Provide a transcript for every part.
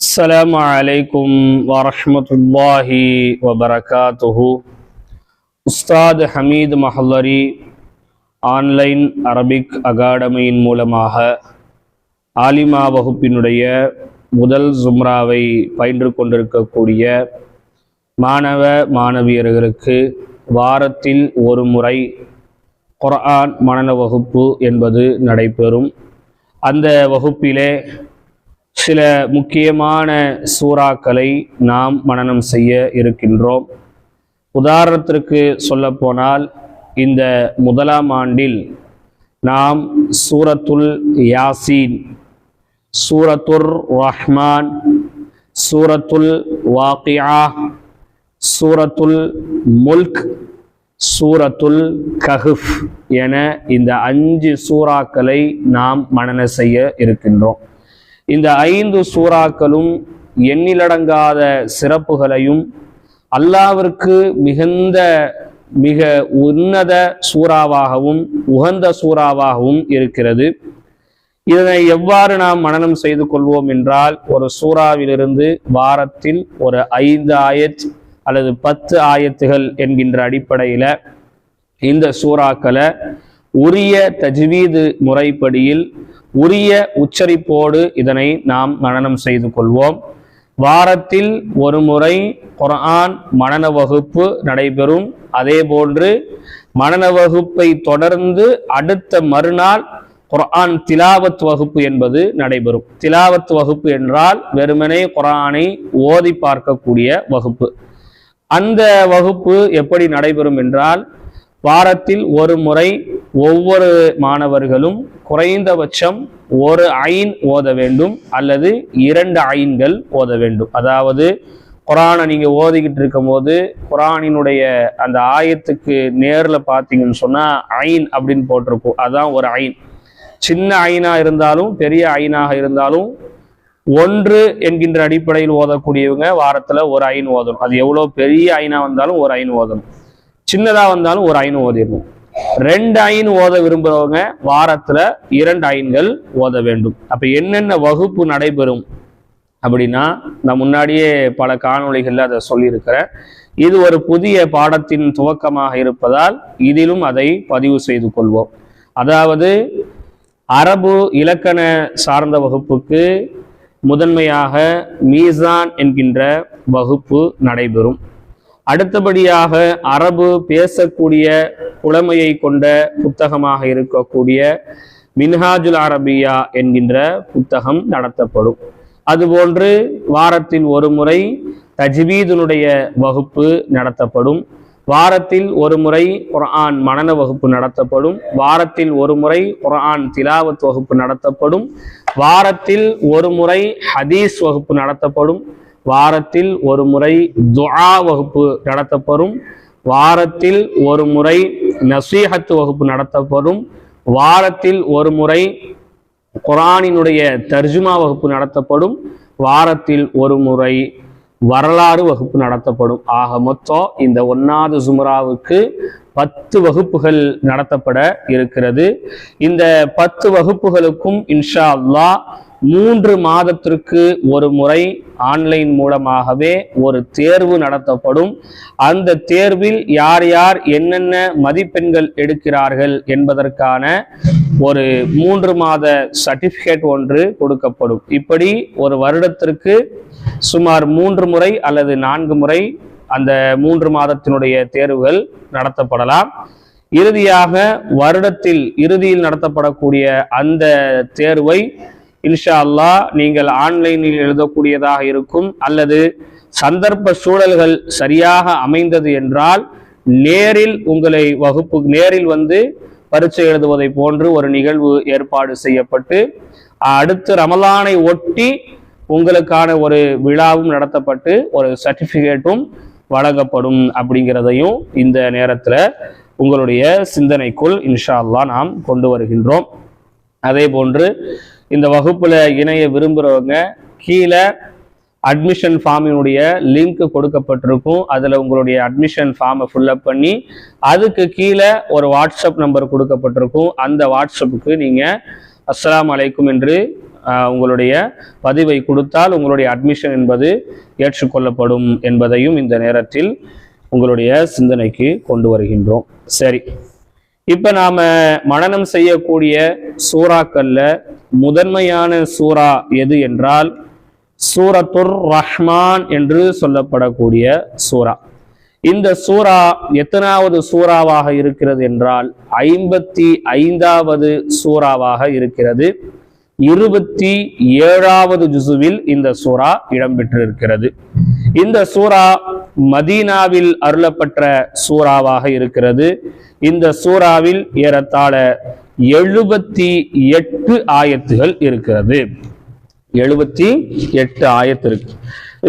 السلام عليكم ورحمة الله وبركاته Ustad Hamid மஹல்லரி online Arabic அகாடமியின் மூலமாக ஆலிமா வகுப்பினுடைய முதல் ஜும்ராவை பயின்று கொண்டிருக்கக்கூடிய மாணவ மாணவியர்களுக்கு வாரத்தில் ஒரு முறை குர்ஆன் மனன வகுப்பு என்பது நடைபெறும் அந்த வகுப்பிலே சில முக்கியமான சூறாக்களை நாம் மனனம் செய்ய இருக்கின்றோம். உதாரணத்திற்கு சொல்லப்போனால் இந்த முதலாம் ஆண்டில் நாம் சூரத்துல் யாசீன் சூரத்துர் ரஹ்மான் சூரத்துல் வாக்கியா சூரத்துல் முல்க் சூரத்துல் கஹுஃப் என இந்த அஞ்சு சூறாக்களை நாம் மனன செய்ய இருக்கின்றோம். இந்த ஐந்து சூறாக்களும் எண்ணிலடங்காத சிறப்புகளையும் அல்லாவிற்கு மிகுந்த மிக உன்னத சூறாவாகவும் உகந்த சூறாவாகவும் இருக்கிறது. இதனை எவ்வாறு நாம் மனனம் செய்து கொள்வோம் என்றால் ஒரு சூறாவிலிருந்து வாரத்தில் ஒரு ஐந்து ஆயத் அல்லது பத்து ஆயத்துகள் என்கின்ற அடிப்படையில இந்த சூறாக்களை உரிய தஜ்வீது முறைப்படியில் உரிய உச்சரிப்போடு இதனை நாம் மனனம் செய்து கொள்வோம். வாரத்தில் ஒரு முறை குரான் மனன வகுப்பு நடைபெறும். அதே போன்று மனன வகுப்பை தொடர்ந்து அடுத்த மறுநாள் குரான் திலாவத் வகுப்பு என்பது நடைபெறும். திலாவத் வகுப்பு என்றால் வெறுமனே குரானை ஓதி பார்க்கக்கூடிய வகுப்பு. அந்த வகுப்பு எப்படி நடைபெறும் என்றால் வாரத்தில் ஒரு முறை ஒவ்வொரு மாணவர்களும் குறைந்தபட்சம் ஒரு ஐன் ஓத வேண்டும் அல்லது இரண்டு ஐன்கள் ஓத வேண்டும். அதாவது குரானை நீங்கள் ஓதிக்கிட்டு இருக்கும் போது குரானினுடைய அந்த ஆயத்துக்கு நேரில் பார்த்தீங்கன்னு சொன்னால் ஐன் அப்படின்னு போட்டிருக்கும். அதான் ஒரு ஐன். சின்ன ஐனா இருந்தாலும் பெரிய ஐனாக இருந்தாலும் ஒன்று என்கின்ற அடிப்படையில் ஓதக்கூடியவங்க வாரத்தில் ஒரு ஐன் ஓதணும். அது எவ்வளோ பெரிய ஐனா வந்தாலும் ஒரு ஐன் ஓதணும். சின்னதா வந்தாலும் ஒரு ஐன் ஓதிடணும். ரெண்டு ஐன் ஓத விரும்புறவங்க வாரத்துல இரண்டு ஐன்கள் ஓத வேண்டும். அப்ப என்னென்ன வகுப்பு நடைபெறும் அப்படின்னா நான் முன்னாடியே பல காணொளிகளில் அதை சொல்லியிருக்கிறேன். இது ஒரு புதிய பாடத்தின் துவக்கமாக இருப்பதால் இதிலும் அதை பதிவு செய்து கொள்வோம். அதாவது அரபு இலக்கண சார்ந்த வகுப்புக்கு முதன்மையாக மீசான் என்கின்ற வகுப்பு நடைபெறும். அடுத்தபடியாக அரபு பேசக்கூடிய புலமையை கொண்ட புத்தகமாக இருக்கக்கூடிய மின்ஹாஜுல் அரபியா என்கின்ற புத்தகம் நடத்தப்படும். அதுபோன்று வாரத்தில் ஒரு முறை தஜ்வீதுனுடைய வகுப்பு நடத்தப்படும். வாரத்தில் ஒரு முறை குரான் மனன வகுப்பு நடத்தப்படும். வாரத்தில் ஒரு முறை குரான் திலாவத் வகுப்பு நடத்தப்படும். வாரத்தில் ஒரு முறை ஹதீஸ் வகுப்பு நடத்தப்படும். வாரத்தில் ஒரு முறை துஆ வகுப்பு நடத்தப்படும். வாரத்தில் ஒரு முறை நசீஹத்து வகுப்பு நடத்தப்படும். வாரத்தில் ஒரு முறை குரானினுடைய தர்ஜுமா வகுப்பு நடத்தப்படும். வாரத்தில் ஒரு முறை வரலாறு வகுப்பு நடத்தப்படும். ஆக மொத்தம் இந்த ஒன்னாவது சுமராவுக்கு பத்து வகுப்புகள் நடத்தப்பட இருக்கிறது. இந்த பத்து வகுப்புகளுக்கும் இன்ஷா அல்லாஹ் மூன்று மாதத்திற்கு ஒரு முறை ஆன்லைன் மூலமாகவே ஒரு தேர்வு நடத்தப்படும். அந்த தேர்வில் யார் யார் என்னென்ன மதிப்பெண்கள் எடுக்கிறார்கள் என்பதற்கான ஒரு மூன்று மாத சர்டிபிகேட் ஒன்று கொடுக்கப்படும். இப்படி ஒரு வருடத்திற்கு சுமார் மூன்று முறை அல்லது நான்கு முறை அந்த மூன்று மாதத்தினுடைய தேர்வுகள் நடத்தப்படலாம். இறுதியாக வருடத்தில் இறுதியில் நடத்தப்படக்கூடிய அந்த தேர்வை இன்ஷா அல்லாஹ் நீங்கள் ஆன்லைனில் எழுதக்கூடியதாக இருக்கும் அல்லது சந்தர்ப்ப சூழல்கள் சரியாக அமைந்தது என்றால் நேரில் உங்களை வகுப்பு நேரில் வந்து பரீட்சை எழுதுவதை போன்று ஒரு நிகழ்வு ஏற்பாடு செய்யப்பட்டு அடுத்து ரமலானை ஒட்டி உங்களுக்கான ஒரு விழாவும் நடத்தப்பட்டு ஒரு சர்டிஃபிகேட்டும் வழங்கப்படும் அப்படிங்கிறதையும் இந்த நேரத்தில் உங்களுடைய சிந்தனைக்குள் இன்ஷா அல்லாஹ் நாம் கொண்டு வருகின்றோம். அதே போன்று இந்த வகுப்பில் இணைய விரும்புகிறவங்க கீழே அட்மிஷன் ஃபார்மினுடைய லிங்க் கொடுக்கப்பட்டிருக்கும். அதில் உங்களுடைய அட்மிஷன் ஃபார்மை ஃபில்அப் பண்ணி அதுக்கு கீழே ஒரு வாட்ஸ்அப் நம்பர் கொடுக்கப்பட்டிருக்கும். அந்த வாட்ஸ்அப்புக்கு நீங்கள் அஸ்லாம் அலைக்கும் என்று உங்களுடைய பதிவை கொடுத்தால் உங்களுடைய அட்மிஷன் என்பது ஏற்றுக்கொள்ளப்படும் என்பதையும் இந்த நேரத்தில் உங்களுடைய சிந்தனைக்கு கொண்டு வருகின்றோம். சரி. இப்ப நாம மனநம் செய்யக்கூடிய சூறாக்கள்ல முதன்மையான சூறா எது என்றால் சூரத்துர் ரஹ்மான் என்று சொல்லப்படக்கூடிய சூறா. இந்த சூறா எத்தனாவது சூறாவாக இருக்கிறது என்றால் ஐம்பத்தி ஐந்தாவது சூறாவாக இருக்கிறது. இருபத்தி ஏழாவது ஜுசுவில் இந்த சூறா இடம்பெற்றிருக்கிறது. இந்த சூறா மதீனாவில் அருளப்பட்ட சூறாவாக இருக்கிறது. இந்த சூறாவில் ஏறத்தாழ எழுபத்தி எட்டு ஆயத்துகள் இருக்கிறது. எழுபத்தி எட்டு ஆயத்து இருக்கு.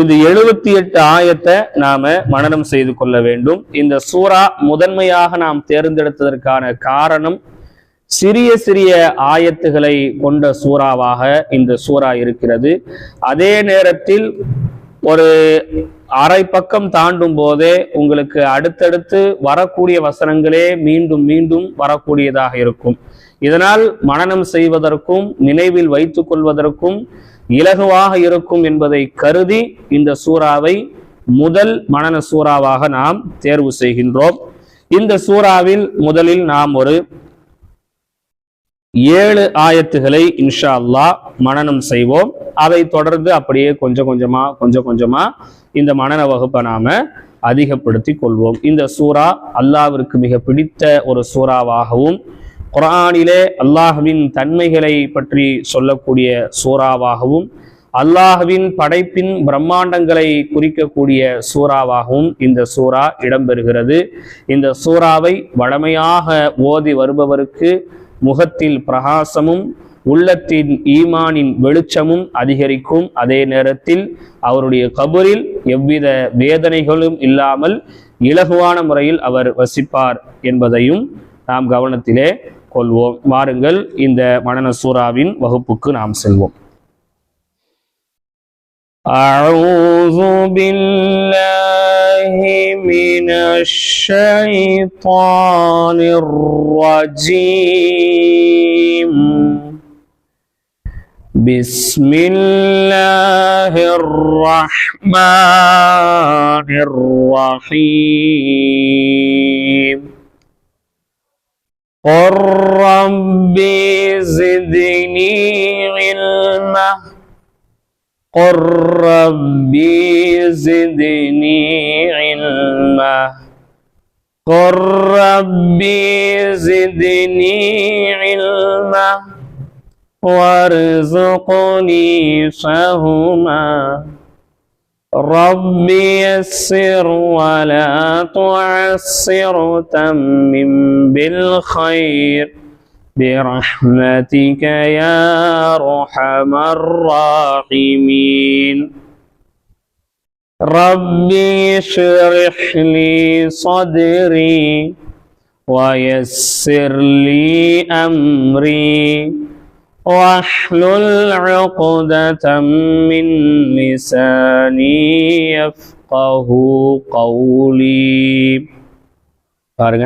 இந்த எழுபத்தி எட்டு ஆயத்தை நாம மனனம் செய்து கொள்ள வேண்டும். இந்த சூறா முதன்மையாக நாம் தேர்ந்தெடுத்ததற்கான காரணம் சிறிய சிறிய ஆயத்துகளை கொண்ட சூறாவாக இந்த சூறா இருக்கிறது. அதே நேரத்தில் ஒரு அரை பக்கம் தாண்டும் போதே உங்களுக்கு அடுத்தடுத்து வரக்கூடிய வசனங்களே மீண்டும் மீண்டும் வரக்கூடியதாக இருக்கும். இதனால் மனநம் செய்வதற்கும் நினைவில் வைத்துக் கொள்வதற்கும் இலகுவாக இருக்கும் என்பதை கருதி இந்த சூறாவை முதல் மனன சூறாவாக நாம் தேர்வு செய்கின்றோம். இந்த சூறாவில் முதலில் நாம் ஒரு ஏழு ஆயத்துகளை இன்ஷா அல்லாஹ் மனனம் செய்வோம். அதை தொடர்ந்து அப்படியே கொஞ்சம் கொஞ்சமா கொஞ்சம் கொஞ்சமா இந்த மனன வகுப்பை நாம அதிகப்படுத்தி கொள்வோம். இந்த சூரா அல்லாவிற்கு மிக பிடித்த ஒரு சூறாவாகவும் குரானிலே அல்லாஹுவின் தன்மைகளை பற்றி சொல்லக்கூடிய சூறாவாகவும் அல்லாஹுவின் படைப்பின் பிரம்மாண்டங்களை குறிக்கக்கூடிய சூறாவாகவும் இந்த சூறா இடம்பெறுகிறது. இந்த சூறாவை வழமையாக ஓதி வருபவருக்கு முகத்தில் பிரகாசமும் உள்ளத்தின் ஈமானின் வெளிச்சமும் அதிகரிக்கும். அதே நேரத்தில் அவருடைய கபரில் எவ்வித வேதனைகளும் இல்லாமல் இலகுவான முறையில் அவர் வசிப்பார் என்பதையும் நாம் கவனத்திலே கொள்வோம். வாருங்கள் இந்த மனன சூறாவின் வகுப்புக்கு நாம் செல்வோம். أعوذ بالله من الشيطان الرجيم. بسم الله الرحمن الرحيم. قل رب زدني علما. قل رب زدني علما قل رب زدني علما وارزقني فهما رب يسر ولا تعسر تمم بالخير برحمتك يا ارحم الراحمين رب اشرح لي صدري ويسر لي امري واحلل عقدة من لساني يفقه قولي பாருங்க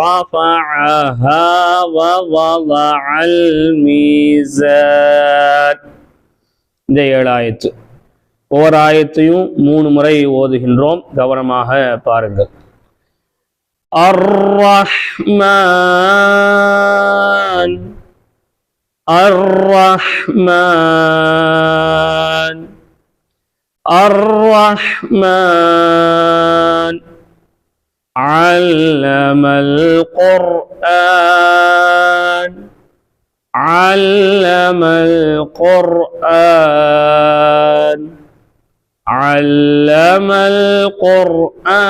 رفعها ووضع الميزان இந்த ஏழு ஆயத்து ஒவ்வொரு ஆயத்தையும் மூணு முறை ஓதுகின்றோம் கவனமாக பாருங்கள் الرحمن الرحمن الرحمن علم القرآن علم القرآن علم القرآن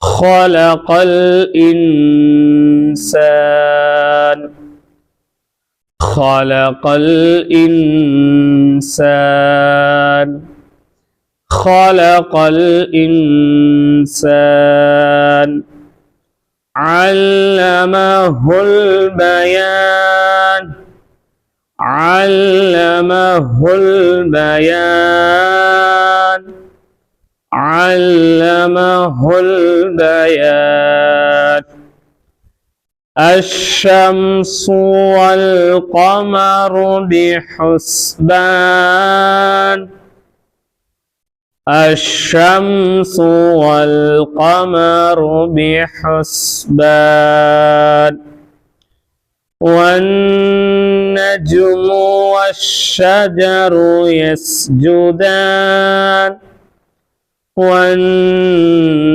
خلق الإنسان خلق الإنسان. خلق الإنسان. علمه البيان. علمه البيان. علمه البيان. الشمس والقمر بحسبان. الشمس والقمر بحسبان والنجم والشجر يسجدان والنجم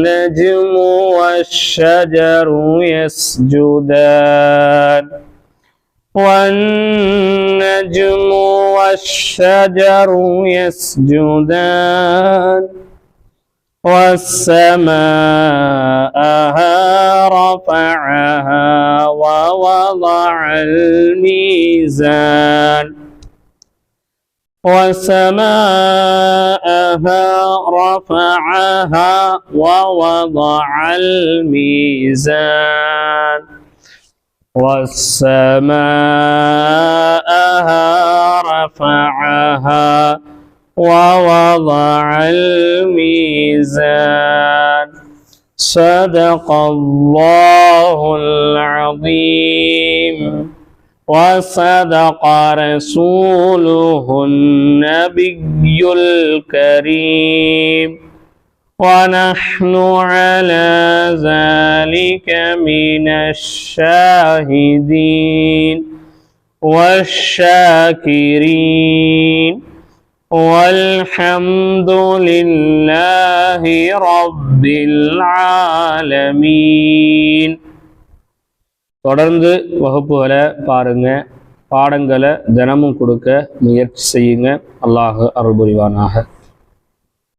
والشجر يسجدان والنجم والشجر يسجدان والسماءها رفعها ووضع الميزان وسماءها رفعها ووضع الميزان والسماءها رفعها ووضع الميزان. صدق الله العظيم. وصدق رسوله النبي الكريم. ونحن على ذلك من الشاهدين والشاكرين والحمد لله رب العالمين தொடர்ந்து வகுப்புகளை பாருங்க பாடங்களை தினமும் கொடுக்க முயற்சி செய்யுங்க அல்லாஹ் அருள் புரிவானாக